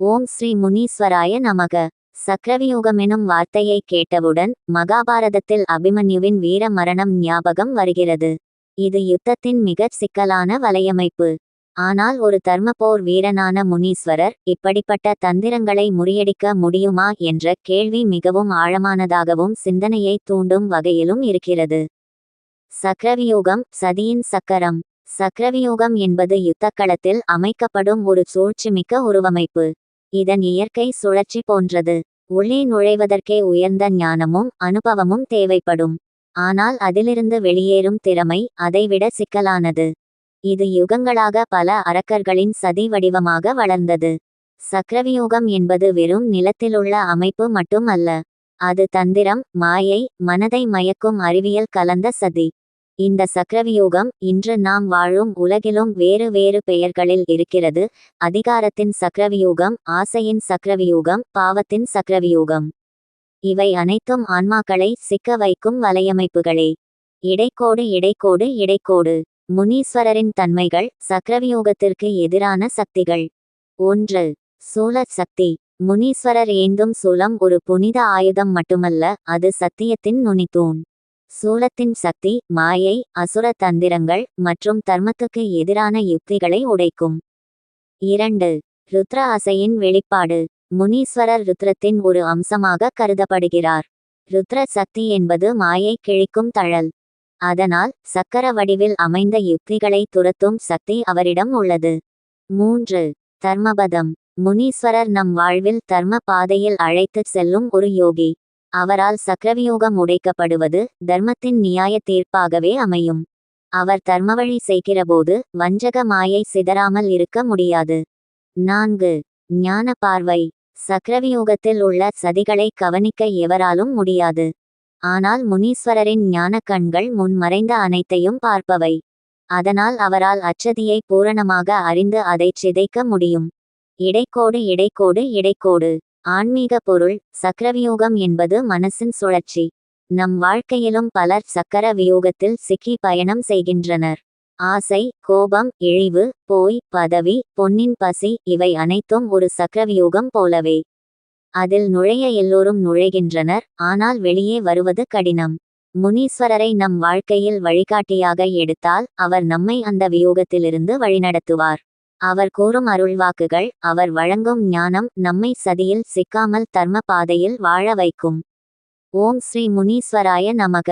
ஓம் ஸ்ரீ முனீஸ்வராய நமக. சக்கரவியூகம் எனும் வார்த்தையை கேட்டவுடன் மகாபாரதத்தில் அபிமன்யுவின் வீர மரணம் ஞாபகம் வருகிறது. இது யுத்தத்தின் மிகச் சிக்கலான வலையமைப்பு. ஆனால் ஒரு தர்மபோர் வீரனான முனீஸ்வரர் இப்படிப்பட்ட தந்திரங்களை முறியடிக்க முடியுமா என்ற கேள்வி மிகவும் ஆழமானதாகவும் சிந்தனையை தூண்டும் வகையிலும் இருக்கிறது. சக்கரவியூகம் சதியின் சக்கரம். சக்கரவியூகம் என்பது யுத்தக்களத்தில் அமைக்கப்படும் ஒரு சூழ்ச்சிமிக்க உருவமைப்பு. இதன் இயற்கை சுழற்சி போன்றது. உள்ளே நுழைவதற்கே உயர்ந்த ஞானமும் அனுபவமும் தேவைப்படும். ஆனால் அதிலிருந்து வெளியேறும் திறமை அதைவிட சிக்கலானது. இது யுகங்களாக பல அரக்கர்களின் சதி வடிவமாக வளர்ந்தது. சக்கரவியூகம் என்பது வெறும் நிலத்திலுள்ள அமைப்பு மட்டும் அல்ல அது தந்திரம் மாயை மனதை மயக்கும் அறிவியல் கலந்த சதி. இந்த சக்கரவியூகம் இன்று நாம் வாழும் உலகிலும் வேறு வேறு பெயர்களில் இருக்கிறது. அதிகாரத்தின் சக்கரவியூகம் ஆசையின் சக்கரவியூகம் பாவத்தின் சக்கரவியூகம் இவை அனைத்தும் ஆன்மாக்களை சிக்க வைக்கும் வலையமைப்புகளே. இடைக்கோடு இடைக்கோடு இடைக்கோடு. முனீஸ்வரரின் தன்மைகள் சக்கரவியூகத்திற்கு எதிரான சக்திகள். ஒன்று சூழ சக்தி. முனீஸ்வரர் ஏந்தும் சூலம் ஒரு புனித ஆயுதம் மட்டுமல்ல அது சத்தியத்தின் நுனித்தூண். சூலத்தின் சக்தி மாயை அசுர தந்திரங்கள் மற்றும் தர்மத்துக்கு எதிரான யுக்திகளை உடைக்கும். இரண்டு ருத்ர அசையின் வெளிப்பாடு. முனீஸ்வரர் ருத்ரத்தின் ஒரு அம்சமாக கருதப்படுகிறார். ருத்ர சக்தி என்பது மாயை கிழிக்கும் தழல். அதனால் சக்கர வடிவில் அமைந்த யுக்திகளை துரத்தும் சக்தி அவரிடம் உள்ளது. மூன்று தர்மபதம். முனீஸ்வரர் நம் வாழ்வில் தர்ம பாதையில் அழைத்துச் செல்லும் ஒரு யோகி. அவரால் சக்கரவியூகம் உடைக்கப்படுவது தர்மத்தின் நியாய தீர்ப்பாகவே அமையும். அவர் தர்மவழி செய்கிறபோது வஞ்சக மாயை சிதறாமல் இருக்க முடியாது. நான்கு. ஞான பார்வை. சக்கரவியூகத்தில் உள்ள சதிகளை கவனிக்க எவராலும் முடியாது. ஆனால் முனீஸ்வரரின் ஞான கண்கள் முன் மறைந்த அனைத்தையும் பார்ப்பவை. அதனால் அவரால் அச்சதியை பூரணமாக அறிந்து அதைச் சிதைக்க முடியும். இடைக்கோடு இடைக்கோடு இடைக்கோடு. ஆன்மீக பொருள் சக்கரவியூகம் என்பது மனசின் சுழற்சி. நம் வாழ்க்கையிலும் பலர் சக்கர வியூகத்தில் சிக்கி பயணம் செய்கின்றனர். ஆசை கோபம் இழிவு போய் பதவி பொன்னின் பசி இவை அனைத்தும் ஒரு சக்கரவியூகம் போலவே. அதில் நுழைய எல்லோரும் நுழைகின்றனர் ஆனால் வெளியே வருவது கடினம். முனீஸ்வரரை நம் வாழ்க்கையில் வழிகாட்டியாக எடுத்தால் அவர் நம்மை அந்த வியூகத்திலிருந்து வழிநடத்துவார். அவர் கூறும் அருள்வாக்குகள் அவர் வழங்கும் ஞானம் நம்மை சதியில் சிக்காமல் தர்ம பாதையில் வாழ வைக்கும். ஓம் ஸ்ரீ முனீஸ்வராய நமக.